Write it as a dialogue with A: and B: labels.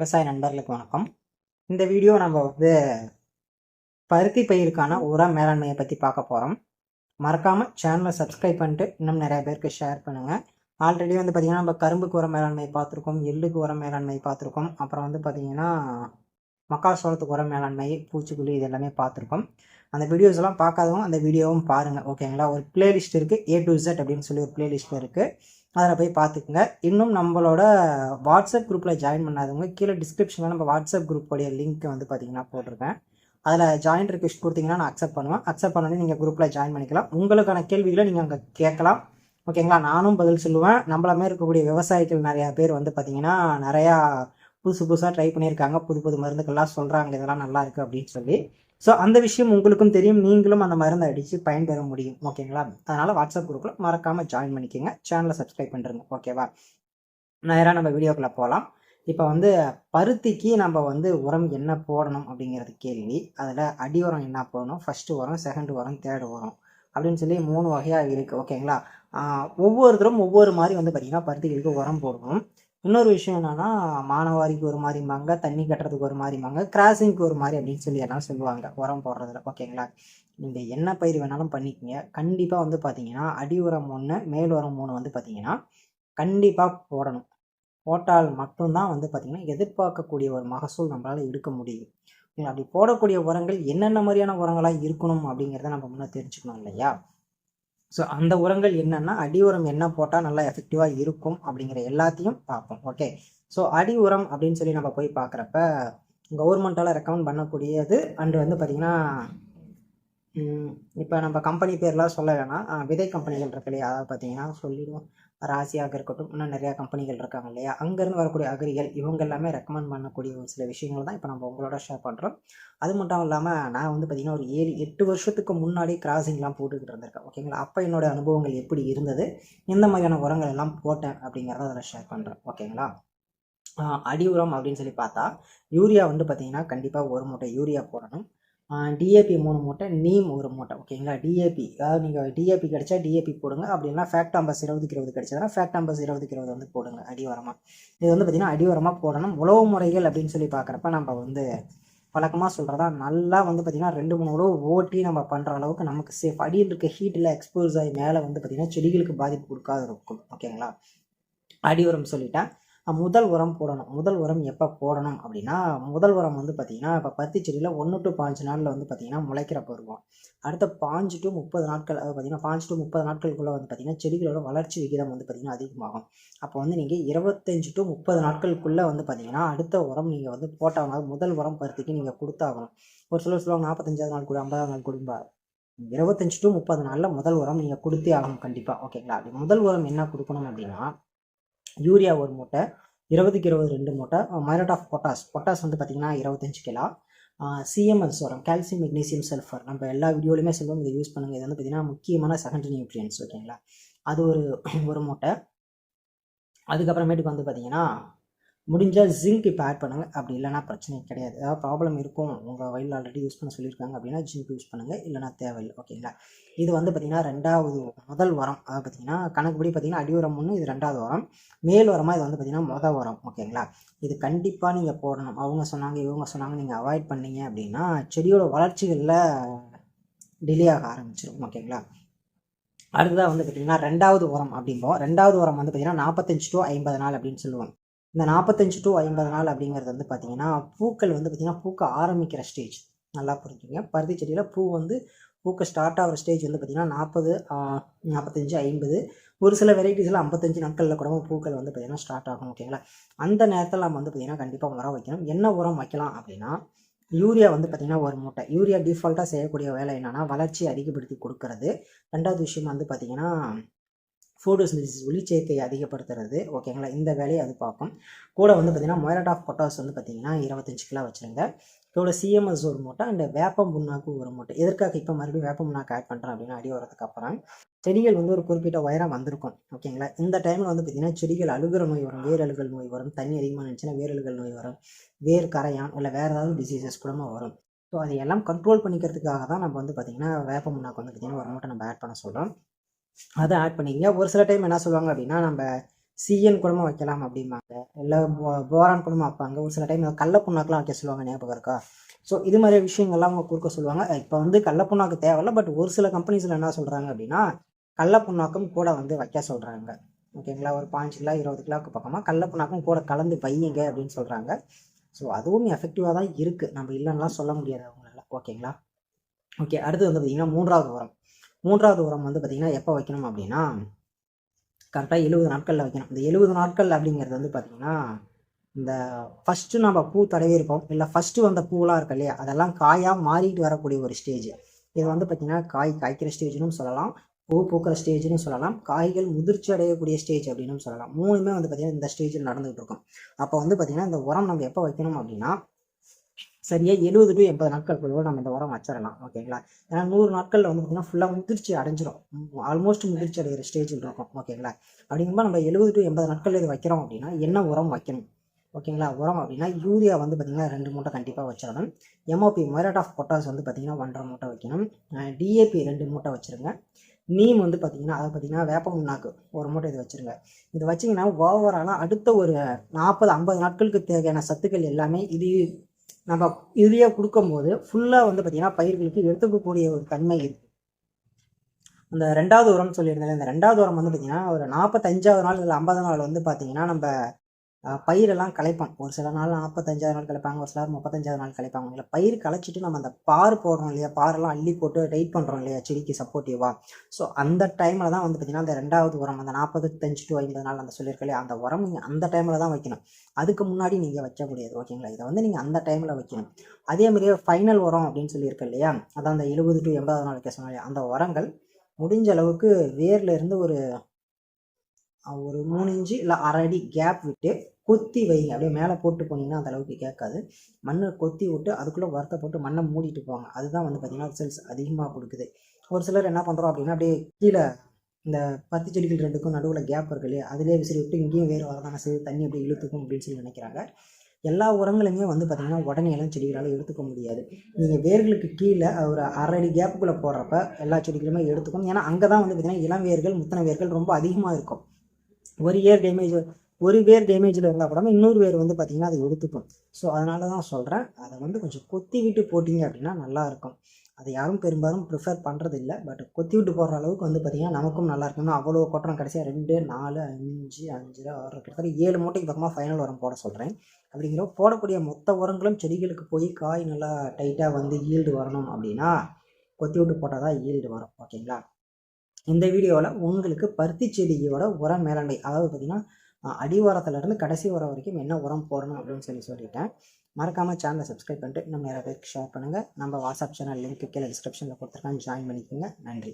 A: விவசாய நண்பர்களுக்கு வணக்கம். இந்த வீடியோ நம்ம வந்து பருத்தி பயிருக்கான உர மேலாண்மையை பற்றி பார்க்க போகிறோம் மறக்காமல் சேனலை சப்ஸ்கிரைப் பண்ணிட்டு இன்னும் நிறைய பேருக்கு ஷேர் பண்ணுங்கள் ஆல்ரெடி வந்து பார்த்திங்கன்னா நம்ம கரும்புக்கு உர மேலாண்மை பார்த்துருக்கோம் எள்ளுக்கு உர மேலாண்மை பார்த்துருக்கோம். அப்புறம் வந்து பார்த்திங்கன்னா மக்காசோளத்துக்கு உர மேலாண்மை பூச்சிக்கொல்லி இது எல்லாமே பார்த்துருக்கோம். அந்த வீடியோஸ் எல்லாம் பார்க்காதவங்க அந்த வீடியோவும் பாருங்கள் ஓகேங்களா ஒரு பிளேலிஸ்ட் இருக்குது ஏ டு இசட் அப்படின்னு சொல்லி ஒரு பிளேலிஸ்ட் இருக்குது அதில் போய் பார்த்துக்குங்க. இன்னும் நம்மளோட வாட்ஸ்அப் குரூப்பில் ஜாயின் பண்ணாதவங்க கீழே டிஸ்கிரிப்ஷனில் நம்ம வாட்ஸ்அப் குரூப்போடைய லிங்க் வந்து பார்த்தீங்கன்னா போட்டிருக்கேன். அதில் ஜாயின் ரிக்வெஸ்ட் கொடுத்தீங்கன்னா நான் அக்செப்ட் பண்ணுவேன். அக்செப்ட் பண்ணி நீங்கள் குரூப்பில் ஜாயின் பண்ணிக்கலாம். உங்களுக்கான கேள்விகளை நீங்கள் அங்கே கேட்கலாம். ஓகேங்களா நானும் பதில் சொல்லுவேன். நம்மள மாதிரி இருக்கக்கூடிய விவசாயிகள் நிறையா பேர் வந்து பார்த்தீங்கன்னா நிறையா புதுசு புதுசாக ட்ரை பண்ணியிருக்காங்க. புது புது மருந்துக்கள்லாம் சொல்கிறாங்க இதெல்லாம் நல்லா இருக்குது அப்படின்னு சொல்லி. ஸோ அந்த விஷயம் உங்களுக்கும் தெரியும். நீங்களும் அந்த மருந்தை அடித்து பயன்பெற முடியும். ஓகேங்களா? அதனால் வாட்ஸ்அப் குரூப்பில் மறக்காமல் ஜாயின் பண்ணிக்கோங்க. சேனலை சப்ஸ்கிரைப் பண்ணுறங்க ஓகேவா? நேராக நம்ம வீடியோக்குள்ளே போகலாம் இப்போ வந்து பருத்திக்கு நம்ம வந்து உரம் என்ன போடணும் அப்படிங்கிறது கேள்வி. அதில் அடி உரம் என்ன போடணும்? ஃபஸ்ட்டு உரம் செகண்ட் உரம் தேர்ட் உரம் அப்படின்னு சொல்லி மூணு வகையாக இருக்குது ஓகேங்களா? ஒவ்வொருத்தரும் ஒவ்வொரு மாதிரி வந்து பார்த்திங்கன்னா பருத்திகளுக்கு உரம் போடணும். இன்னொரு விஷயம் என்னன்னா மானவாரிக்கு ஒரு மாதிரிம்பாங்க தண்ணி கட்டுறதுக்கு ஒரு மாதிரிம்பாங்க கிராசிங்க்கு ஒரு மாதிரி அப்படின்னு சொல்லி எல்லாம் சொல்லுவாங்க உரம் போடுறதுல. ஓகேங்களா நீங்கள் என்ன பயிர் வேணாலும் பண்ணிக்கங்க. கண்டிப்பாக வந்து பார்த்தீங்கன்னா அடி உரம் ஒன்று மேல் உரம் மூணு வந்து பார்த்தீங்கன்னா கண்டிப்பாக போடணும். போட்டால் மட்டும்தான் வந்து பார்த்திங்கன்னா எதிர்பார்க்கக்கூடிய ஒரு மகசூல் நம்மளால் எடுக்க முடியும். அப்படி போடக்கூடிய உரங்கள் என்னென்ன மாதிரியான உரங்களாக இருக்கணும் அப்படிங்கிறத நம்ம முன்னே தெரிஞ்சுக்கணும் இல்லையா? ஸோ அந்த உரங்கள் என்னென்னா அடி உரம் என்ன போட்டால் நல்லா எஃபெக்டிவாக இருக்கும் அப்படிங்கிற எல்லாத்தையும் பார்ப்போம். ஓகே ஸோ அடி உரம் அப்படின்னு சொல்லி நம்ம போய் பார்க்குறப்ப கவர்மெண்ட்டால் ரெக்கமெண்ட் பண்ணக்கூடியது அண்டு வந்து பார்த்திங்கன்னா இப்போ நம்ம கம்பெனி பேர்லாம் சொல்ல வேணாம். விதை கம்பெனிகள் இருக்கு இல்லையா? அதாவது பார்த்தீங்கன்னா சொல்லிடுவோம். ராசியாக இருக்கட்டும் இன்னும் நிறையா கம்பெனிகள் இருக்காங்க இல்லையா? அங்கேருந்து வரக்கூடிய அகரிகள் இவங்க எல்லாமே ரெக்கமெண்ட் பண்ணக்கூடிய ஒரு சில விஷயங்கள் தான் இப்போ நம்ம உங்களோட ஷேர் பண்ணுறோம் அது மட்டும் இல்லாமல் நான் வந்து பார்த்திங்கன்னா ஒரு ஏழு எட்டு வருஷத்துக்கு முன்னாடி கிராசிங்லாம் போட்டுக்கிட்டு இருந்திருக்கேன் ஓகேங்களா அப்போ என்னோட அனுபவங்கள் எப்படி இருந்தது? எந்த மாதிரியான உரங்கள் எல்லாம் போட்டேன் அப்படிங்கிறத அதில் ஷேர் பண்ணுறேன் ஓகேங்களா அடி உரம் அப்படின்னு சொல்லி பார்த்தா யூரியா வந்து பார்த்திங்கன்னா கண்டிப்பாக ஒரு மூட்டை யூரியா போடணும். டிஏபி மூணு மூட்டை நீம் ஒரு மூட்டை ஓகேங்களா? டிஏபி அதாவது நீங்கள் டிஏபி கிடைச்சா டிஏபி போடுங்க. அப்படின்னா ஃபேக்ட் அம்பஸ் இருபதுக்கு இருபது கிடைச்சதுன்னா ஃபேக்ட் அம்பஸ் இருபதுக்கு இருபது வந்து போடுங்க அடி இது வந்து பார்த்திங்கன்னா அடிவாரமாக போடணும். உழவு முறைகள் அப்படின்னு சொல்லி பார்க்குறப்ப நம்ம வந்து வழக்கமாக சொல்கிறதா நல்லா வந்து பார்த்திங்கன்னா ரெண்டு மூணு உழவு ஓட்டி நம்ம பண்ணுற அளவுக்கு நமக்கு சேஃப் அடியில் இருக்க ஹீட்டில் எக்ஸ்போஸ் ஆகி மேலே வந்து பார்த்திங்கன்னா செடிகளுக்கு பாதிப்பு கொடுக்காது இருக்கும் ஓகேங்களா? அடி உரம் சொல்லிட்டேன். முதல் உரம் போடணும். முதல் உரம் எப்போ போடணும் அப்படின்னா முதல் உரம் வந்து பார்த்திங்கன்னா இப்போ பருத்தி செடியில் ஒன்று டு பாஞ்சு நாளில் வந்து பார்த்திங்கன்னா முளைக்கிறப்ப இருக்கும் அடுத்த பாஞ்சு டு முப்பது நாட்கள் அதாவது பார்த்திங்கன்னா பாஞ்சு டு முப்பது நாட்களுக்குள்ளே வந்து பார்த்திங்கன்னா செடிகளோட வளர்ச்சி விகிதம் வந்து பார்த்திங்கன்னா அதிகமாகும். அப்போ வந்து நீங்கள் இருபத்தஞ்சு டு முப்பது நாட்களுக்குள்ளே வந்து பார்த்திங்கன்னா அடுத்த உரம் நீங்கள் வந்து போட்டாகணும் முதல் உரம் பருத்திக்கு நீங்கள் கொடுத்தாகணும். ஒரு சிலர் சொல்லுவாங்க நாற்பத்தஞ்சாவது நாள் கூட ஐம்பதாவது நாள் கொடுப்பா இருபத்தஞ்சு டு முப்பது நாளில் முதல் உரம் நீங்கள் கொடுத்தே ஆகணும் கண்டிப்பாக ஓகேங்களா அப்படி முதல் உரம் என்ன கொடுக்கணும் அப்படின்னா யூரியா ஒரு மூட்டை இருபதுக்கு இருபது ரெண்டு மூட்டை மைரட் ஆஃப் பொட்டாஸ் பொட்டாஸ் வந்து பார்த்திங்கன்னா இருபத்தஞ்சு கிலோ. சிஎம்எஸ் உரம் கால்சியம் மெக்னீசியம் சல்ஃபர் நம்ம எல்லா வீடியோலையுமே சொல்லுவோம். இதை யூஸ் பண்ணுங்கள் இது வந்து பார்த்திங்கன்னா முக்கியமான செகண்டரி நியூட்ரியன்ஸ் ஓகேங்களா அது ஒரு ஒரு மூட்டை. அதுக்கப்புறமேட்டுக்கு வந்து பார்த்திங்கன்னா முடிஞ்சால் ஜிங்க் இப்போ ஆட் பண்ணுங்கள் அப்படி இல்லைனா பிரச்சனை கிடையாது. ஏதாவது ப்ராப்ளம் இருக்கும் உங்கள் வயலில் ஆல்ரெடி யூஸ் பண்ண சொல்லியிருக்காங்க அப்படின்னா ஜிங்க் யூஸ் பண்ணுங்கள் இல்லைனா தேவையில்லை. ஓகேங்களா இது வந்து பார்த்திங்கன்னா ரெண்டாவது முதல் உரம். அதாவது பார்த்திங்கன்னா கணக்குப்படி பார்த்திங்கன்னா அடி உரம் ஒன்று இது ரெண்டாவது உரம். மேல் உரமாக இது வந்து பார்த்திங்கன்னா மொதல் உரம். ஓகேங்களா இது கண்டிப்பாக நீங்கள் போடணும். அவங்க சொன்னாங்க இவங்க சொன்னாங்க நீங்கள் அவாய்ட் பண்ணீங்க அப்படின்னா செடியோட வளர்ச்சிகளில் டிலே ஆக ஆரம்பிச்சிடும் ஓகேங்களா அடுத்ததாக வந்து பார்த்திங்கன்னா ரெண்டாவது உரம் அப்படிம்போம். ரெண்டாவது உரம் வந்து பார்த்திங்கன்னா நாற்பத்தஞ்சு டு ஐம்பது நாள் அப்படின்னு சொல்லுவாங்க. இந்த நாற்பத்தஞ்சு டு ஐம்பது நாள் அப்படிங்கிறது வந்து பார்த்திங்கன்னா பூக்கள் வந்து பார்த்திங்கன்னா பூக்க ஆரம்பிக்கிற ஸ்டேஜ் நல்லா புரிஞ்சுங்க. பருத்தி செடியில் பூ வந்து பூக்க ஸ்டார்ட் ஆகிற ஸ்டேஜ் வந்து பார்த்திங்கன்னா நாற்பது நாற்பத்தஞ்சு ஐம்பது. ஒரு சில வெரைட்டிஸில் ஐம்பத்தஞ்சு நாட்களில் கூட பூக்கள் வந்து பார்த்திங்கன்னா ஸ்டார்ட் ஆகும் ஓகேங்களா அந்த நேரத்தில் நம்ம வந்து பார்த்திங்கன்னா கண்டிப்பாக உரம் வைக்கணும். என்ன உரம் வைக்கலாம் அப்படின்னா யூரியா வந்து பார்த்திங்கன்னா ஒரு மூட்டை. யூரியா டிஃபால்ட்டாக செய்யக்கூடிய வேலை என்னென்னா வளர்ச்சி அதிகப்படுத்தி கொடுக்கறது. ரெண்டாவது விஷயம் வந்து பார்த்திங்கன்னா ஃபோட்டோசிந்தசிஸ் ஒளிச்சேர்க்கை அதிகப்படுத்துறது ஓகேங்களா இந்த வேலையை அது பார்க்கும். கூட வந்து பார்த்திங்கன்னா மொயரட் ஆஃப் பொட்டாஸ் வந்து பார்த்திங்கன்னா இருபத்தஞ்சு கிலோ வச்சுருங்க. இதோட சிஎம்எஸ் ஒரு மூட்டை அண்ட் வேப்பம் புண்ணாக்கு ஒரு மூட்டை. எதற்காக இப்போ மறுபடியும் வேப்பம் புண்ணாக்கு ஆட் பண்ணுறேன் அப்படின்னா அடி வரதுக்கு அப்புறம் செடிகள் வந்து ஒரு குறிப்பிட்ட உயரம் வந்திருக்கும் ஓகேங்களா இந்த டைமில் வந்து பார்த்திங்கன்னா செடிகள் அழுகிற நோய் வரும் வேர் அழுகல் நோய் வரும் தண்ணி அதிகமாக இருந்துச்சுன்னா வேர் அழுகல் நோய் வரும் வேர் கரையான் இல்லை வேறு ஏதாவது டிசீசஸ் கூடமாக வரும். ஸோ அதையெல்லாம் கண்ட்ரோல் பண்ணிக்கிறதுக்காக தான் நம்ம வந்து பார்த்திங்கன்னா வேப்ப முன்னாக்கு வந்து பார்த்திங்கன்னா ஒரு மூட்டை நம்ம ஆட் பண்ண சொல்கிறோம் அதை ஆட் பண்ணிக்கங்க ஒரு சில டைம் என்ன சொல்லுவாங்க அப்படின்னா நம்ம சிஎன் குடும்பம் வைக்கலாம் அப்படிம்பாங்க. இல்லை போரான் குடும்பம் வைப்பாங்க. ஒரு சில டைம் கடல புண்ணாக்கெலாம் வைக்க சொல்லுவாங்க. ஞாபகம் இருக்கா? ஸோ இது மாதிரி விஷயங்கள்லாம் அவங்க கொடுக்க சொல்லுவாங்க. இப்போ வந்து கடல புண்ணாக்கு தேவையில்ல. பட் ஒரு சில கம்பெனிஸில் என்ன சொல்கிறாங்க அப்படின்னா கடல புண்ணாக்கும் கூட வந்து வைக்க சொல்கிறாங்க ஓகேங்களா ஒரு பாஞ்சு கிலோ இருபது கிலோக்கு பக்கமாக கடல புண்ணாக்கும் கூட கலந்து வையுங்க அப்படின்னு சொல்கிறாங்க ஸோ அதுவும் எஃபெக்டிவாக தான் இருக்குது நம்ம இல்லைன்னா சொல்ல முடியாது அவங்களால. ஓகேங்களா ஓகே அடுத்து வந்து பார்த்திங்கன்னா மூன்றாவது உரம். மூன்றாவது உரம் வந்து பார்த்திங்கன்னா எப்போ வைக்கணும் அப்படின்னா கரெக்டாக எழுபது நாட்களில் வைக்கணும். இந்த எழுபது நாட்கள் அப்படிங்கிறது வந்து பார்த்திங்கன்னா இந்த ஃபஸ்ட்டு நம்ம பூ தடவி இருப்போம். இல்லை ஃபஸ்ட்டு வந்த பூவெலாம் இருக்கு இல்லையா? அதெல்லாம் காயாக மாறிட்டு வரக்கூடிய ஒரு ஸ்டேஜ் இது வந்து பார்த்திங்கன்னா காய் காய்க்கிற ஸ்டேஜ்னு சொல்லலாம். பூ பூக்கிற ஸ்டேஜ்னு சொல்லலாம். காய்கள் முதிர்ச்சி அடையக்கூடிய ஸ்டேஜ் அப்படின்னு சொல்லலாம். மூணுமே வந்து பார்த்திங்கன்னா இந்த ஸ்டேஜில் நடந்துகிட்டு இருக்கும். அப்போ வந்து பார்த்திங்கன்னா இந்த உரம் நம்ம எப்போ வைக்கணும் அப்படின்னா சரியா எழுபது டு எண்பது நாட்களுக்குள்ள நம்ம இந்த உரம் வச்சிடலாம் ஓகேங்களா ஏன்னா நூறு நாட்களில் வந்து பார்த்தீங்கன்னா ஃபுல்லாக முதிர்ச்சி அடைஞ்சிரும். ஆல்மோஸ்ட் முதிர்ச்சி அடைகிற ஸ்டேஜில் இருக்கும் ஓகேங்களா அப்படிங்கும்போது நம்ம எழுபது டு எண்பது நாட்கள் இது வைக்கிறோம் அப்படின்னா என்ன உரம் வைக்கணும் ஓகேங்களா உரம் அப்படின்னா யூரியா வந்து பார்த்திங்கன்னா ரெண்டு மூட்டை கண்டிப்பாக வச்சிடணும். எம்ஓபி மைரட் ஆஃப் பொட்டாஸ் வந்து பார்த்திங்கன்னா ஒன்றரை மூட்டை வைக்கணும். டிஏபி ரெண்டு மூட்டை வச்சுருங்க. நீம் வந்து பார்த்திங்கன்னா அதை பார்த்திங்கன்னா வேப்ப முன்னாக்கு ஒரு மூட்டை இது வச்சுருங்க. இது வச்சிங்கன்னா ஓவராலாக அடுத்த ஒரு நாற்பது ஐம்பது நாட்களுக்கு தேவையான சத்துக்கள் எல்லாமே இது நம்ம இதுலேயே கொடுக்கும்போது ஃபுல்லாக வந்து பார்த்திங்கன்னா பயிர்களுக்கு எடுத்துக்கக்கூடிய ஒரு தன்மை இருக்குது அந்த ரெண்டாவது உரம்னு சொல்லியிருந்தேன் இந்த ரெண்டாவது உரம் வந்து பார்த்திங்கன்னா ஒரு நாற்பத்தஞ்சாவது நாள் இல்லை ஐம்பது நாள் வந்து பார்த்திங்கன்னா நம்ம பயிரெல்லாம் கலைப்பான் ஒரு சில நாள் நாற்பத்தஞ்சாவது நாள் கலைப்பாங்க ஒரு சிலர் முப்பத்தஞ்சாவது நாள் கலைப்பாங்க இல்லை பயிர் களைச்சிட்டு நம்ம அந்த பார் போடுறோம் இல்லையா? பாரெல்லாம் அள்ளி போட்டு டைட் பண்ணுறோம் இல்லையா? செடிக்கு சப்போர்ட்டிவாக ஸோ அந்த டைமில் தான் வந்து பார்த்திங்கன்னா அந்த ரெண்டாவது உரம் அந்த நாற்பத்தஞ்சு டு ஐம்பது நாள் அந்த சொல்லியிருக்க இல்லையா? அந்த உரம் நீங்கள் அந்த டைமில் தான் வைக்கணும். அதுக்கு முன்னாடி நீங்கள் வைக்கக்கூடியது ஓகேங்களா இதை வந்து நீங்கள் அந்த டைமில் வைக்கணும். அதே மாதிரியே ஃபைனல் உரம் அப்படின்னு சொல்லியிருக்க இல்லையா? அதான் அந்த எழுபது டு எண்பதாவது நாள் வைக்க இல்லையா? அந்த உரங்கள் முடிஞ்ச அளவுக்கு வேர்ல இருந்து ஒரு ஒரு மூணு இன்ச்சு இல்லை அரை அடி கேப் விட்டு கொத்தி வைங்க. அப்படியே மேலே போட்டு போனீங்கன்னா அந்த அளவுக்கு கேட்காது. மண்ணை கொத்தி விட்டு அதுக்குள்ளே வரத்தை போட்டு மண்ணை மூடிட்டு போவாங்க அதுதான் வந்து பார்த்திங்கன்னா ரிசல்ட்ஸ் அதிகமாக கொடுக்குது. ஒரு சிலர் என்ன பண்ணுறோம் அப்படின்னா அப்படியே கீழே இந்த பத்து செடிகள் ரெண்டுக்கும் நடுவில் கேப் இருக்கு இல்லையா? அதிலே விசிறி விட்டு இங்கேயும் வேறு வரதான சரி தண்ணி அப்படியே இழுத்துக்கும் அப்படின்னு சொல்லி நினைக்கிறாங்க. எல்லா உரங்களுமே வந்து பார்த்திங்கன்னா உடனே எல்லாம் செடிகளால் எடுத்துக்க முடியாது. நீங்கள் வேர்களுக்கு கீழே ஒரு அரை அடி கேப்புக்குள்ளே போடுறப்ப எல்லா செடிகளுமே எடுத்துக்கும் ஏன்னா அங்கே தான் வந்து பார்த்திங்கன்னா இளம் வேர்கள் முத்தனை வேர்கள் ரொம்ப அதிகமாக இருக்கும். ஒரு இயர் டேமேஜ் ஒரு பேர் டேமேஜில் இருந்தால் கூட இன்னொரு பேர் வந்து பார்த்திங்கன்னா அதை எடுத்துக்கும். ஸோ அதனால தான் சொல்கிறேன் அதை வந்து கொஞ்சம் கொத்தி விட்டு போட்டிங்க அப்படின்னா நல்லாயிருக்கும் அதை யாரும் பெரும்பாலும் ப்ரிஃபர் பண்ணுறது இல்லை பட் கொத்தி விட்டு போடுற அளவுக்கு வந்து பார்த்திங்கன்னா நமக்கும் நல்லா இருக்கும்னா அவ்வளோ கொட்டுறோம். கடைசியாக ரெண்டு நாலு அஞ்சு அஞ்சு ஆறு கிட்டத்தட்ட ஏழு மூட்டைக்கு பக்கமாக ஃபைனல் உரம் போட சொல்கிறேன் அப்படிங்கிற போடக்கூடிய மொத்த உரங்களும் செடிகளுக்கு போய் காய் நல்லா டைட்டாக வந்து ஈல்டு வரணும் அப்படின்னா கொத்தி விட்டு போட்டால் தான் ஈல்டு வரும் ஓகேங்களா இந்த வீடியோவில் உங்களுக்கு பருத்தி செடியோட உரம் மேலாண்மை அதாவது பார்த்திங்கன்னா அடிவாரத்துலேருந்து அடி கடைசி உரம் வரைக்கும் என்ன உரம் போடணும் அப்படின்னு சொல்லி சொல்லிட்டேன். மறக்காமல் சேனலை சப்ஸ்கிரைப் பண்ணிட்டு நம்ம நிறைய பேருக்கு ஷேர் பண்ணுங்கள் நம்ம வாட்ஸ்அப் சேனல் லிங்க் கீழே டிஸ்கிரிப்ஷனில் கொடுத்துருக்கேன். ஜாயின் பண்ணிக்கோங்க. நன்றி.